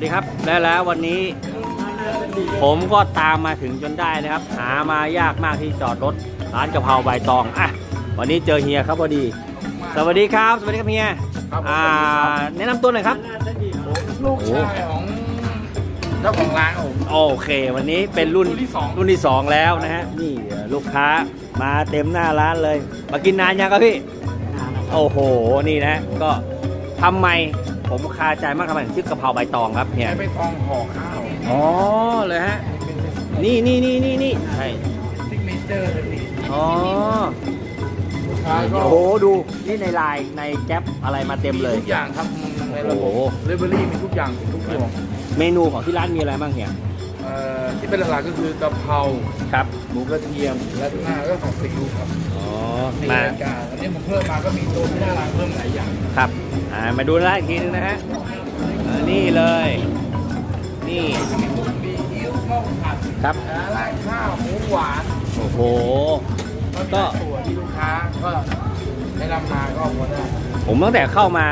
วัสดีครับ และแล้ววันนี้ ผมก็ตามมาถึงจนได้นะครับ หามายากมากที่จอดรถร้านกะเพราใบตองอะวันนี้เจอเฮียครับพอดี สวัสดีครับ สวัสดีครับเฮียครับผมอ่าแนะนำตัวหน่อยครับ ลูกชายของเจ้าของร้านครับผม โอเค วันนี้เป็นรุ่นรุ่นที่สอง รุ่นที่สองแล้วนะฮะนี่ลูกค้ามาเต็มหน้าร้านเลย มากินนานยังครับพี่ โอ้โหนี่นะฮะก็ทำไม ผมคาใจมากทำไมถึงชื่อกะเพราใบตองครับเฮียใช้ใบตองห่อข้าวอ๋อเลยฮะ นี่นี่นี่นี่นี่ใช่ซิกเนเจอร์เลยพี่อ๋อลูกค้าก็โอ้โหดูนี่ในไลน์ในแก๊ปอะไรมาเต็มเลย ทุกอย่างครับในระบบโอ้โห เลเวอรี่มีทุกอย่างทุกอย่างเมนูของที่ร้านมีอะไรบ้างเฮียเอ่อที่เป็นหลักๆก็คือกะเพราครับหมูกระเทียมและหน้าก็ของซีอิ๊วครับอ๋อ ในมา รายการอันนี้ผมเพิ่มมาก็มีตัวที่หน้าร้านเพิ่มหลายอย่าง ครับ อ่า มาดูร้านอีกทีนึงนะฮะอ่านี่เลย นี่ ก็มีพวกมีอิ๊วข้าวผัดครับ นะราดข้าวหมูหวานโอ้โห ก็มีหลายตัวที่ลูกค้าก็ได้นำมาก็พอได้ผมตั้งแต่เข้ามา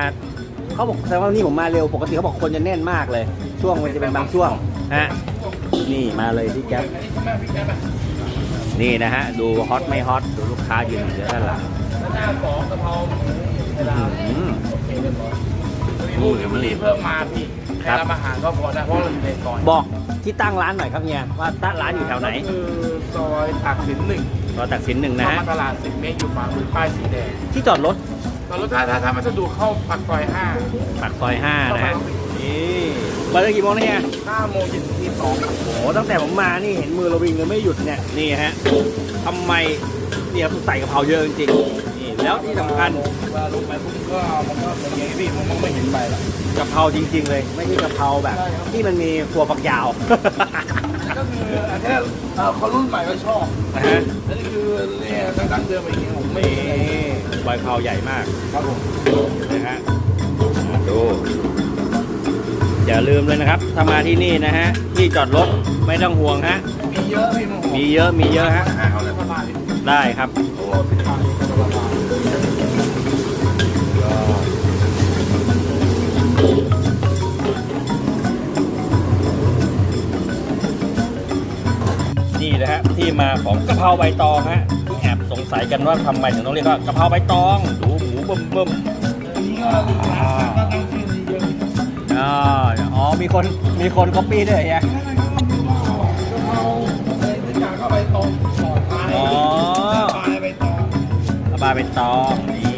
เขาบอกแสดงว่านี่ผมมาเร็ว ปกติเขาบอกคนจะแน่นมากเลย ช่วงมันจะเป็นบางช่วง ฮะ นี่มาเลยที่แก๊ปอันนี้ใช่ไหมพี่แจ๊บอะนี่นะฮะ ดูฮอตไม่ฮอต ดูลูก ค้ายืนอยู่ด้านหลังหน้าสองกะเพราหมูเวลามีเดี๋ยวมันรีบเพิ่มมาพี่ครับทำอาหารก็พอได้เพราะเราอยู่ในซอยบอกที่ตั้งร้านหน่อยครับเฮียว่าตั้งร้านอยู่แถวไหนก็คือซอยตากสินหนึ่งรอยตักสินหนึ่งนะเข้าฮะมาตลาดสิบเมตรอยู่ฝั่งมือป้ายสีแดงที่จอดรถตอนรถถ้าถ้าถ้ามันสะดวกเข้าปากซอยห้าปากซอยห้านะฮะนี่เปิดตั้งกี่โมงนะเฮีย ห้าโมงเย็นถึงที่สอง โอ้โหตั้งแต่ผมมานี่เห็นมือเราวิ่งเลยไม่หยุดเนี่ยนี่ฮะทำไม เนี่ยใส่กะเพราเยอะจริงๆนี่แล้วที่สำคัญเวลาลงไปปุ๊บก็มันก็เป็นอย่างนี้พี่มันมองไม่เห็นใบหรอกกะเพราจริง ๆ เลย ไม่ใช่กะเพราแบบใช่ครับที่มันมีครัวฝักยาว ก็คืออันเนี้ยเอ่อคนรุ่นใหม่ก็ชอบนะฮะ อันนี้คือเนี่ยตั้งเดิมอย่างนี้ผมไม่นี่ใบกะเพราใหญ่มาก ครับผมนะฮะดูอย่าลืมเลยนะครับถ้ามาที่นี่นะฮะ ที่จอดรถไม่ต้องห่วงฮะ มีเยอะพี่มันมีเยอะมีเยอะฮะให้ ได้ครับนี่นะฮะที่มาของกะเพราใบตองฮะที่แอบสงสัยกันว่าทำไมถึงต้องเรียกว่ากะเพราใบตองดูหมูเบิ่มบิ่มอันนี้ก็ลูกค้าก็ตั้งชื่อนี้เยอะๆอ่าอ๋อมีคนมีคนก๊อปปี้ด้วยเฮียกะเพราอะไรทุกอย่างก็ใบตอง อ๋อปลายใบตองกะเพราใบตองนี่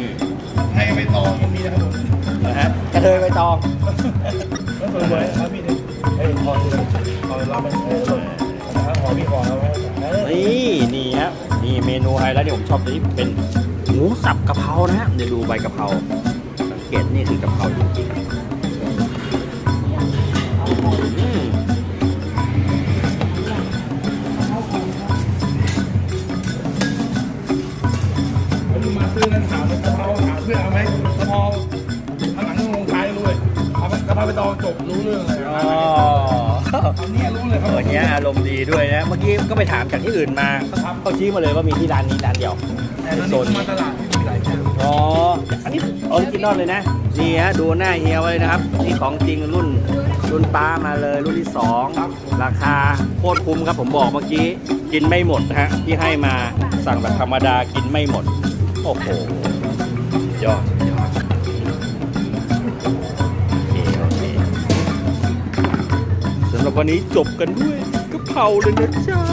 ให้ใบตองยังมีนะครับผมนะฮะกระเทยใบตองก็สวยๆครับพี่เนี่ยเฮ้ยพอเลยพอรับไปเออลงนะครับขอพี่ขอแล้วเออนี่นี่ฮะนี่เมนูไฮไลท์ที่ผมชอบตัวนี้เป็นหมูสับกะเพรานะฮะเดี๋ยวดูใบกะเพราสังเกตนี่คือกะเพราจริงๆ ถามกะเพราถามเพื่อนเอาไหมกะเพราข้างหลังต้องลงท้ายด้วยเอาไปกะเพราไปตองจบรู้เรื่องเลยอ๋ออันนี้รู้เลยครับวันนี้อารมณ์ดีด้วยนะ เมื่อกี้ก็ไปถามจากที่อื่นมาเขาชี้มาเลยว่ามีที่ร้านนี้ร้านเดียวแต่ตอนนี้มาตลาดมีหลายเจ้าอ๋อ อันนี้ออริจินอลเลยนะ นี่ฮะดูหน้าเฮียไว้เลยนะครับ นี่ของจริงรุ่นรุ่นป้ามาเลยรุ่นที่สองราคาโคตรคุ้มครับผมบอกเมื่อกี้ กินไม่หมดนะฮะที่ให้มาสั่งแบบธรรมดากินไม่หมด โอ้โห ยอดยอดโอเคโอเคสำหรับวันนี้จบกันด้วยกะเพราเลยนะจ๊ะ